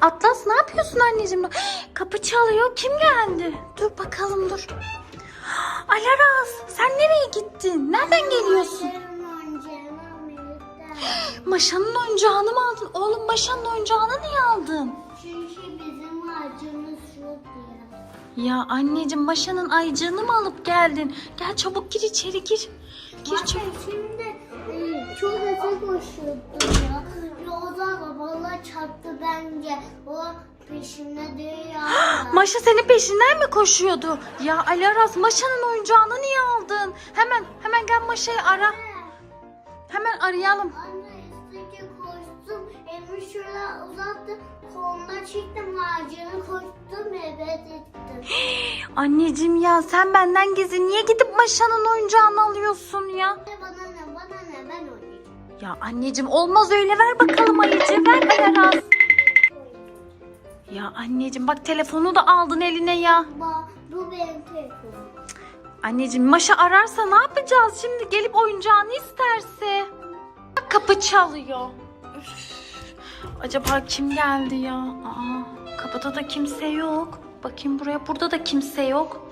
Atlas ne yapıyorsun anneciğim? Kapı çalıyor. Kim geldi? Dur bakalım dur. Alaraz sen nereye gittin? Nereden geliyorsun? Maşanın oyuncağını mı aldın? Oğlum Maşanın oyuncağını niye aldın? Çünkü bizim ağacımız yok ya. Ya anneciğim Maşanın ayıcığını mı alıp geldin? Gel çabuk gir içeri gir. Gir çabuk. şimdi e, çok hızlı koşuyordu ya. Yolda arabalar çarptı bence. O peşimde ya. Maşa senin peşinden mi koşuyordu? Ya Alaraz Maşa'nın oyuncağını niye aldın? Hemen hemen gel Maşa'yı ara. Hemen arayalım. Anne üstteki koştum. Elimi şöyle uzattı. Koluna çektim ağacını koştum. Evet ettim. Anneciğim ya sen benden gizli niye gidip Maşa'nın oyuncağını alıyorsun ya? Ya anneciğim olmaz öyle ver bakalım ayıcı ver Alaraz. Ya anneciğim bak telefonu da aldın eline ya. Ba, bu benim telefonum. Anneciğim Maşa ararsa ne yapacağız şimdi gelip oyuncağını isterse? Bak kapı çalıyor. Üf. Acaba kim geldi ya? Aa, kapıda da kimse yok. Bakayım buraya burada da kimse yok.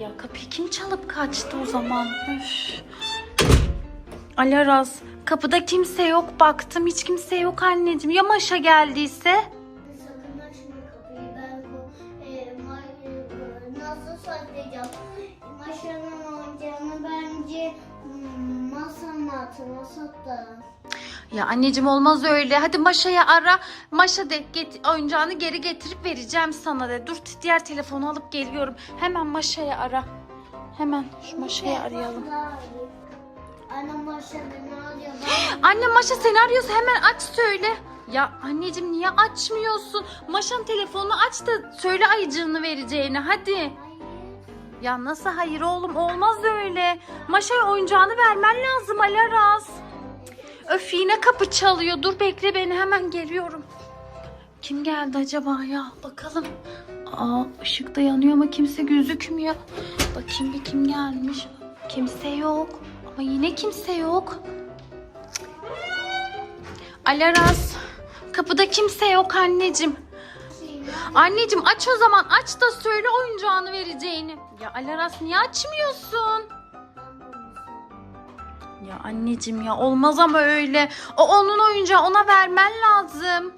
Ya kapıyı kim çalıp kaçtı o zaman? Üf. Alaraz kapıda kimse yok baktım hiç kimse yok anneciğim. Ya Maşa geldiyse? Sakın açma kapıyı ben ko- e, ma- e, nasıl saklayacağım? Maşanın oyuncağını bence hmm, masanın altına saklarım. Ya anneciğim olmaz öyle. Hadi Maşa'ya ara. Maşa de get oyuncağını geri getirip vereceğim sana de. Dur diğer telefonu alıp geliyorum. Hemen Maşa'ya ara. Hemen şu Maşa'yı arayalım. Anne Maşa beni arıyor. Anne Maşa seni arıyorsa hemen aç söyle. Ya anneciğim niye açmıyorsun? Maşa'nın telefonunu aç da söyle ayıcığını vereceğini hadi. Ya nasıl hayır oğlum olmaz öyle. Maşa'ya oyuncağını vermen lazım Alaraz. Öf yine kapı çalıyor. Dur bekle beni hemen geliyorum. Kim geldi acaba ya? Bakalım. Aa ışık da yanıyor ama kimse gözükmüyor. Bakayım bir kim gelmiş. Kimse yok. Ama yine kimse yok. Alaraz. Kapıda kimse yok anneciğim. Anneciğim aç o zaman. Aç da söyle oyuncağını vereceğini. Ya Alaraz niye açmıyorsun? Ya anneciğim ya olmaz ama öyle. O onun oyuncağı ona vermen lazım.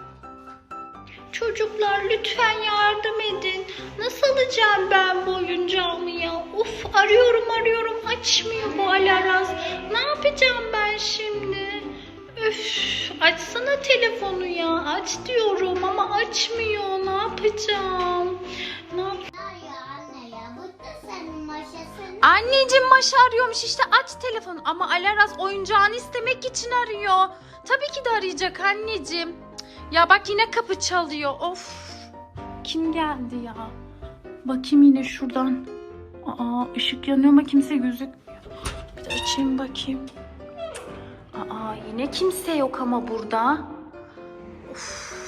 Çocuklar lütfen yardım edin. Nasıl alacağım ben bu oyuncağımı ya? Of arıyorum arıyorum açmıyor bu Alaraz. Ne yapacağım ben şimdi? Öf açsana telefonu ya. Aç diyorum ama açmıyor. Ne yapacağım? Ne yap. Anneciğim Maşa arıyormuş işte aç telefonu ama Alaraz oyuncağını istemek için arıyor. Tabii ki de arayacak anneciğim. Ya bak yine kapı çalıyor. Of. Kim geldi ya? Bakayım yine şuradan. Aa ışık yanıyor ama kimse gözükmüyor. Bir de açayım bakayım. Aa yine kimse yok ama burada. Of.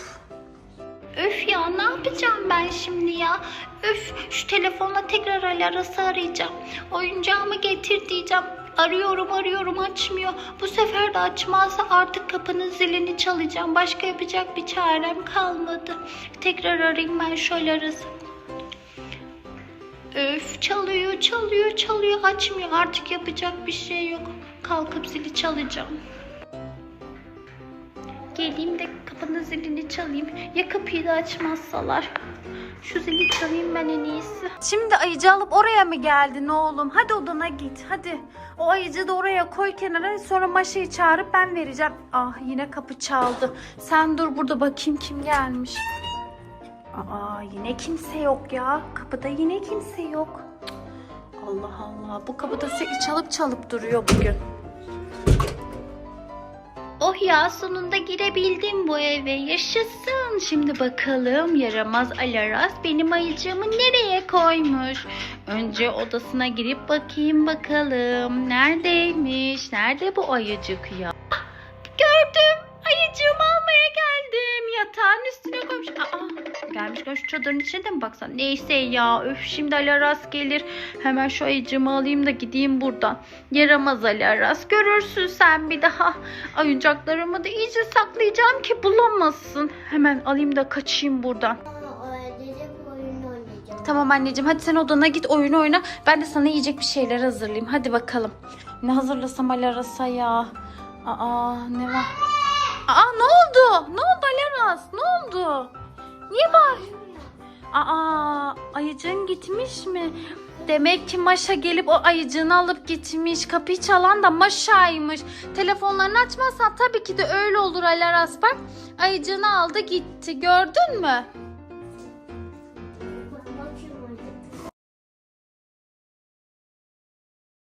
Öf ya ne yapacağım ben şimdi ya? Öf şu telefonla tekrar Alaras'ı arayacağım. Oyuncağımı getir diyeceğim. Arıyorum arıyorum açmıyor. Bu sefer de açmazsa artık kapının zilini çalacağım. Başka yapacak bir çarem kalmadı. Tekrar arayayım ben şu Alaras'ı. Öf çalıyor çalıyor çalıyor açmıyor. Artık yapacak bir şey yok. Kalkıp zili çalacağım. Geleyim de zilini çalayım. Ya kapıyı da açmazsalar. Şu zili çalayım ben en iyisi. Şimdi ayıcı alıp oraya mı geldin oğlum? Hadi odana git hadi. O ayıcı da oraya koy kenara sonra Maşa'yı çağırıp ben vereceğim. Ah yine kapı çaldı. Sen dur burada bakayım kim gelmiş. Aa yine kimse yok ya. Kapıda yine kimse yok. Allah Allah bu kapıda çalıp çalıp duruyor bugün. Ya sonunda girebildim bu eve. Yaşasın. Şimdi bakalım yaramaz Alaraz benim ayıcığımı nereye koymuş? Önce odasına girip bakayım bakalım. Neredeymiş? Nerede bu ayıcık ya? Gelmişken şu çadırın içine de mi baksan? Neyse ya. Öf şimdi Alaraz gelir. Hemen şu ayıcığımı alayım da gideyim buradan. Yaramaz Alaraz. Görürsün sen bir daha. Oyuncaklarımı da iyice saklayacağım ki bulamazsın. Hemen alayım da kaçayım buradan. Oyun. Tamam anneciğim hadi sen odana git oyunu oyna. Ben de sana yiyecek bir şeyler hazırlayayım. Hadi bakalım. Ne hazırlasam Alaras'a ya? Aa ne var? Aa ne oldu? Ne oldu Alaras? Ne oldu? Niye var? Aa ayıcığın gitmiş mi? Demek ki Maşa gelip o ayıcığını alıp gitmiş. Kapıyı çalan da Maşa'ymış. Telefonlarını açmazsan tabii ki de öyle olur Alaras bak. Ayıcığını aldı gitti. Gördün mü?